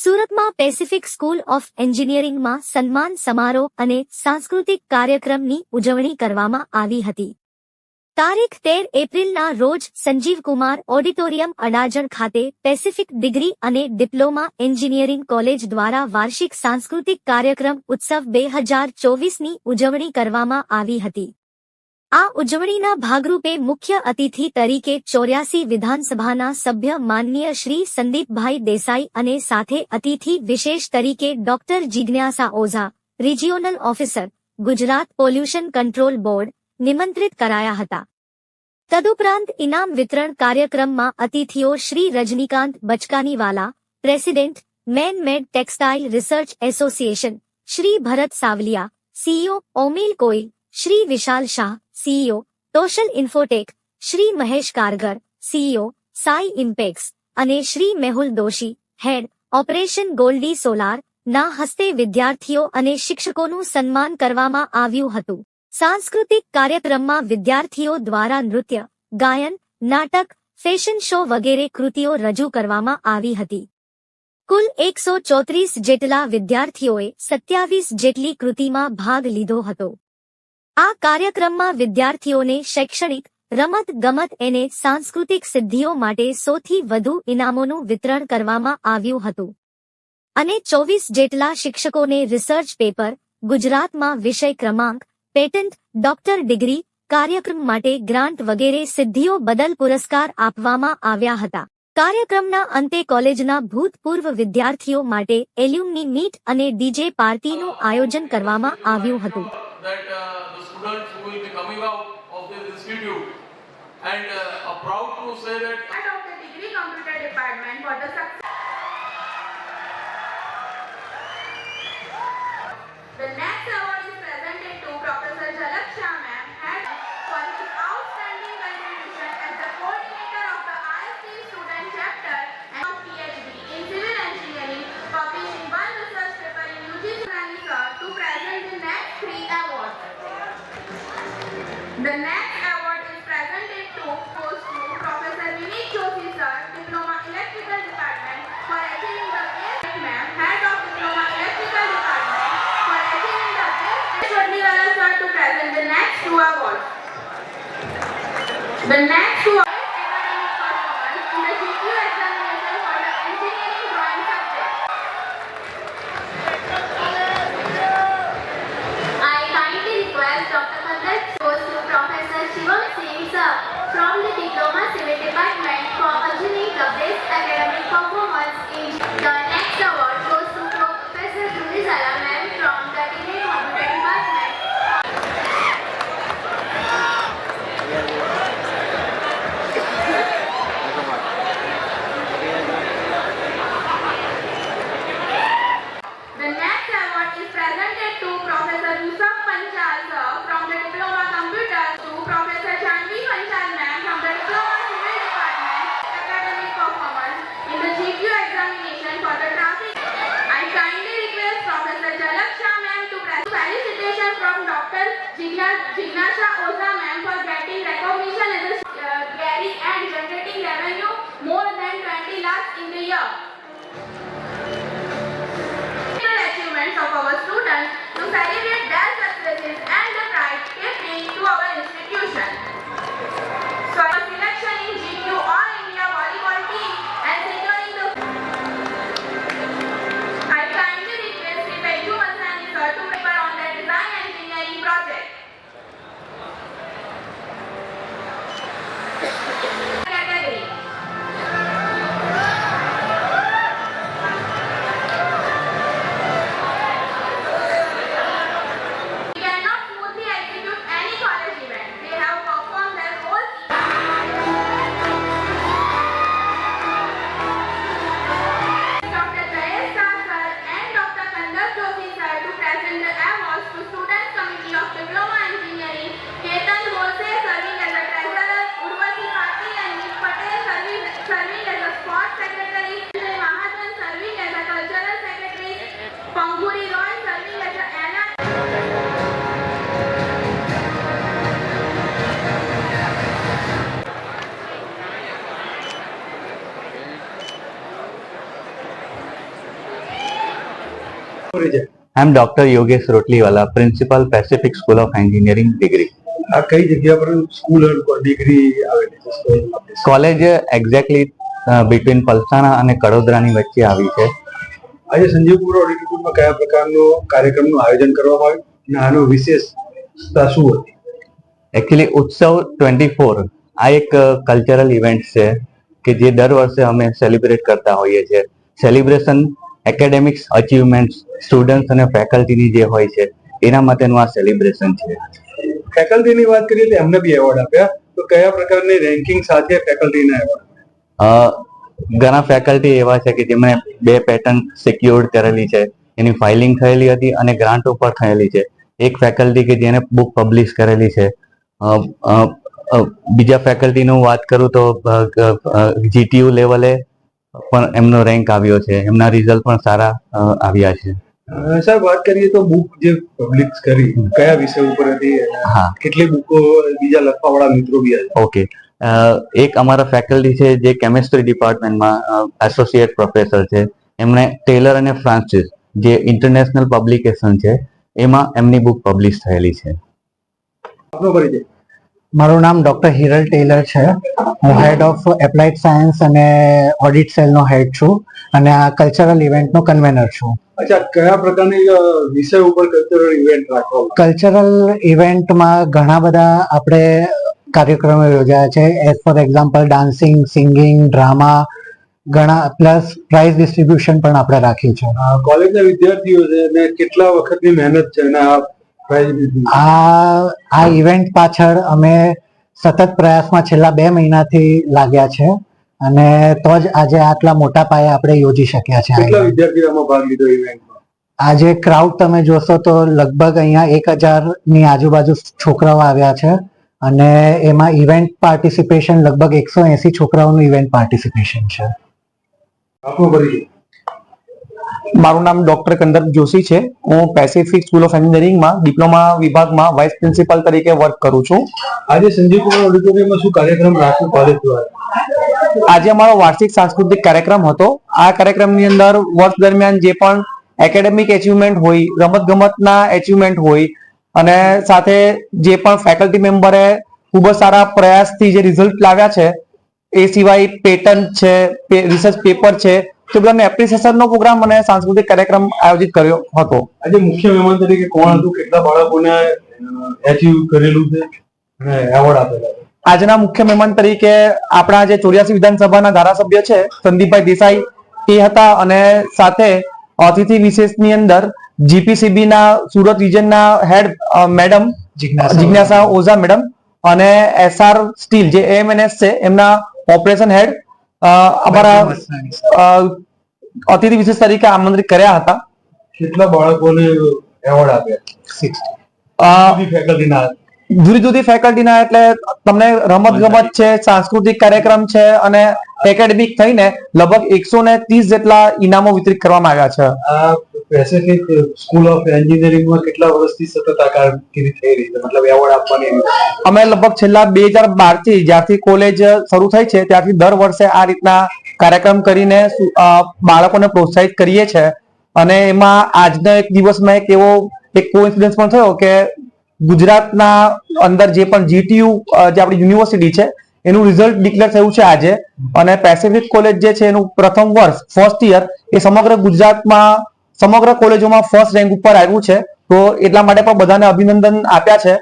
સુરતમાં Pacific school of એન્જિનિયરિંગમાં સન્માન સમારોહ અને સાંસ્કૃતિક કાર્યક્રમની ઉજવણી કરવામાં આવી હતી. તારીખ તેર એપ્રિલના રોજ સંજીવકુમાર ઓડિટોરિયમ અડાજણ ખાતે પેસિફિક ડિગ્રી અને ડિપ્લોમા એન્જિનિયરિંગ કોલેજ દ્વારા વાર્ષિક સાંસ્કૃતિક કાર્યક્રમ ઉત્સવ બે હજાર ચોવીસની ઉજવણી કરવામાં આવી હતી. આ ઉજવણીના ભાગરૂપે મુખ્ય અતિથિ તરીકે ચોર્યાસી વિધાનસભાના સભ્ય માનનીય શ્રી સંદીપભાઈ દેસાઈ અને સાથે અતિથિ વિશેષ તરીકે doctor Jignasa Oza, regional officer, Gujarat pollution control board, નિમંત્રિત કરાયા હતા. તદુપરાંત ઇનામ વિતરણ કાર્યક્રમમાં અતિથિઓ Shri Rajnikant Bachkaniwala, president, man made textile research association, Shri Bharat Savaliya, CEO ઓમિલ coil Shri Vishal Shah CEO Toshal infotech Shri Mahesh Kargar CEO Sai impex અને Shri Mehul Doshi head operation Goldi solar ના હસ્તે વિદ્યાર્થીઓ અને શિક્ષકોનું સન્માન કરવામાં આવ્યું હતું. સાંસ્કૃતિક કાર્યક્રમમાં વિદ્યાર્થીઓ દ્વારા નૃત્ય, ગાયન, નાટક, ફેશન શો વગેરે કૃતિઓ રજૂ કરવામાં આવી હતી. કુલ એકસો ચોત્રીસ જેટલા વિદ્યાર્થીઓએ સત્યાવીસ જેટલી કૃતિમાં ભાગ લીધો હતો. આ કાર્યક્રમમાં વિદ્યાર્થીઓને શૈક્ષણિક, રમત ગમત અને સાંસ્કૃતિક સિદ્ધિઓ માટે સૌથી વધુ ઇનામોનું વિતરણ કરવામાં આવ્યું હતું. અને ચોવીસ જેટલા શિક્ષકોને રિસર્ચ પેપર, ગુજરાતમાં વિષય ક્રમાંક, પેટન્ટ, ડોક્ટર ડિગ્રી, કાર્યક્રમ માટે ગ્રાન્ટ વગેરે સિદ્ધિઓ બદલ પુરસ્કાર આપવામાં આવ્યા હતા. કાર્યક્રમના અંતે કોલેજના ભૂતપૂર્વ વિદ્યાર્થીઓ માટે એલ્યુમની મીટ અને ડીજે પાર્ટીનું આયોજન કરવામાં આવ્યું હતું. And uh, proud to say that Part of the degree computer department for the success. The next award is presented to Professor Jalak Shah ma'am head for his outstanding contribution as the coordinator of the IST student chapter and PhD in civil engineering, publishing one research paper in UG Sunani sir to present the next three awards. The next next. The next one. પરિચય એમ doctor Yogesh Rotliwala Principal Pacific school of engineering degree આ કઈ જગ્યા પર school degree આવેલી college exactly between Palsana અને કડોદરાની વચ્ચે આવી છે. આજે સંજીવપુર ઓડિટોરિયમમાં કયા પ્રકારનો કાર્યક્રમનું આયોજન કરવામાં આવ્યું? અને આનો વિશેષતા શું હતી? એકચ્યુઅલી ઉત્સવ ટ્વેન્ટી ફોર આ એક કલ્ચરલ ઇવેન્ટ છે કે જે દર વર્ષે અમે સેલિબ્રેટ કરતા હોઈએ છીએ. સેલિબ્રેશન એકેડેમિક્સ અચીવમેન્ટ સ્ટુડન્ટ્સ અને ફેકલ્ટીની જે હોય છે એના માટેનું આ સેલિબ્રેશન છે. ફેકલ્ટીની વાત કરીએ તો એમને બી એવોર્ડ આપ્યા. તો કયા પ્રકારની રેન્કિંગ સાથે ફેકલ્ટીના એવોર્ડ ઘણા ફેકલ્ટી એવા છે કે જેમણે બે પેટર્ન સિક્યોર્ડ કરેલી છે. એની ફાઇલિંગ થયેલી હતી અને ગ્રાન્ટ ઉપર થયેલી છે. એક ફેકલ્ટી કે જેને બુક પબ્લિશ કરેલી છે. બીજા ફેકલ્ટીનું વાત કરું તો જીટીયુ લેવલે પણ એમનો રેન્ક આવ્યો છે. એમના રિઝલ્ટ પણ સારા આવ્યા છે. સાહેબ વાત કરીએ તો બુક જે પબ્લિશ કરી કયા વિષય ઉપર હતી હા. કેટલી બુકો બીજા લખવાવાળા મિત્રો બી ઓકે એક અમારા ફેકલ્ટી છે જે કેમેસ્ટ્રી ડિપાર્ટમેન્ટમાં એસોસિએટ પ્રોફેસર છે. એમણે ટેલર અને ફ્રાન્સિસ જે ઇન્ટરનેશનલ પબ્લિકેશન છે એમાં એમની બુક પબ્લિશ થયેલી છે. આપનો પરિચય. મારું નામ ડોક્ટર હિરલ ટેલર છે. હું હેડ ઓફ એપ્લાઇડ સાયન્સ અને ઓડિટ સેલનો હેડ છું અને આ કલ્ચરલ ઇવેન્ટનો કન્વેનર છું. અચ્છા કયા પ્રકારની વિષય ઉપર કલ્ચરલ ઇવેન્ટ રાખવામાં કલ્ચરલ ઇવેન્ટમાં ઘણા બધા આપણે કાર્યક્રમો યોજાયા છે. As for example dancing singing drama ઘણા પ્લસ પ્રાઇઝ ડિસ્ટ્રીબ્યુશન પણ આપણે રાખ્યું છે. કોલેજના વિદ્યાર્થીઓ છે કેટલા વખતની મહેનત છે? અને આ ઇવેન્ટ પાછળ અમે સતત પ્રયાસમાં છેલ્લા બે મહિનાથી લાગ્યા છે અને તો જ આજે આટલા મોટા પાયે આપણે યોજી શક્યા છે કેટલા event. ભાગ લીધો ઇવેન્ટમાં આજે ક્રાઉડ તમે જોશો તો લગભગ અહીંયા એક હજારની આજુબાજુ છોકરાઓ આવ્યા છે અને એમાં ઇવેન્ટ પાર્ટિસિપેશન લગભગ એકસો એસી છોકરાઓનું ઇવેન્ટ પાર્ટિસિપેશન છે. આપનો પરિચય. મારું નામ ડોક્ટર કંદર્પ જોશી છે. હું પેસિફિક સ્કૂલ ઓફ એન્જિનિયરિંગમાં ડિપ્લોમા વિભાગમાં વાઇસ પ્રિન્સિપાલ તરીકે વર્ક કરું છું. આજે સંજીવ કુમાર ઓડિટોરિયમમાં શું કાર્યક્રમ રાખ્યો કોલેજ દ્વારા? આજે અમારો વાર્ષિક સાંસ્કૃતિક કાર્યક્રમ હતો. આ કાર્યક્રમની અંદર વર્ષ દરમિયાન જે પણ એકેડેમિક એચિવમેન્ટ હોય રમત ગમતના એચિવમેન્ટ હોય અને સાથે જે પણ ફેકલ્ટી મેમ્બરે ખૂબ જ સારા પ્રયાસથી જે રિઝલ્ટ લાવ્યા છે એ સિવાય પેટન્ટ છે રિસર્ચ પેપર છે તે એપ્રિસિએશનનો પ્રોગ્રામ અને સાંસ્કૃતિક કાર્યક્રમ આયોજિત કર્યો હતો. આજે મુખ્ય મહેમાન તરીકે કોણ હતું? કેટલા બાળકોને એચીવ કરેલું છે? અને એવોર્ડ આપેલા આજના મુખ્ય મહેમાન તરીકે આપણા જે ચોર્યાસી વિધાનસભાના ધારાસભ્ય છે સંદીપભાઈ દેસાઈ એ હતા અને સાથે અતિથિ વિશેષની અંદર જીપીસીબી ના Surat રિજનના head madam Jignasa Oza madam અને એસઆર સ્ટીલ જે એમએનએસ છે એમના ઓપરેશન હેડ અમારા અતિથિ વિશેષ તરીકે આમંત્રિત કર્યા હતા કેટલા બાળકોને એવોર્ડ આપ્યા ફેકલ્ટીના જુદી જુદી ફેકલ્ટીના એટલે તમને રમત ગમત છે સાંસ્કૃતિક કાર્યક્રમ છે અને એકેડેમિક થઈને લગભગ એકસો ને ત્રીસ જેટલા ઇનામો વિતરિત કરવામાં આવ્યા છે. પેસિફિક સ્કૂલ ઓફ એન્જિનિયરિંગમાં કેટલા વર્ષથી સતત આ કામગીરી થઈ રહી છે? મતલબ એવોર્ડ આપવાની અમે લગભગ છેલ્લા બે હજાર બારથી જ્યારથી કોલેજ શરૂ થઈ છે ત્યારથી દર વર્ષે આ રીતના કાર્યક્રમ કરીને બાળકોને પ્રોત્સાહિત કરીએ છે. અને એમાં આજના એક દિવસમાં એક એવો એક કોઇન્સિડન્સ પણ થયો કે ગુજરાતના અંદર જે પણ જીટીયુ જે આપણી યુનિવર્સિટી છે, એનું રિઝલ્ટ ડિક્લેર થયું છે આજે. અને પેસિફિક કોલેજ જે છે, એનું પ્રથમ વર્ષ ફર્સ્ટ યર એ સમગ્ર ગુજરાતમાં, સમગ્ર કોલેજોમાં ફર્સ્ટ રેન્ક ઉપર આવ્યું છે. તો એટલા માટે પણ બધાને અભિનંદન આપ્યા છે.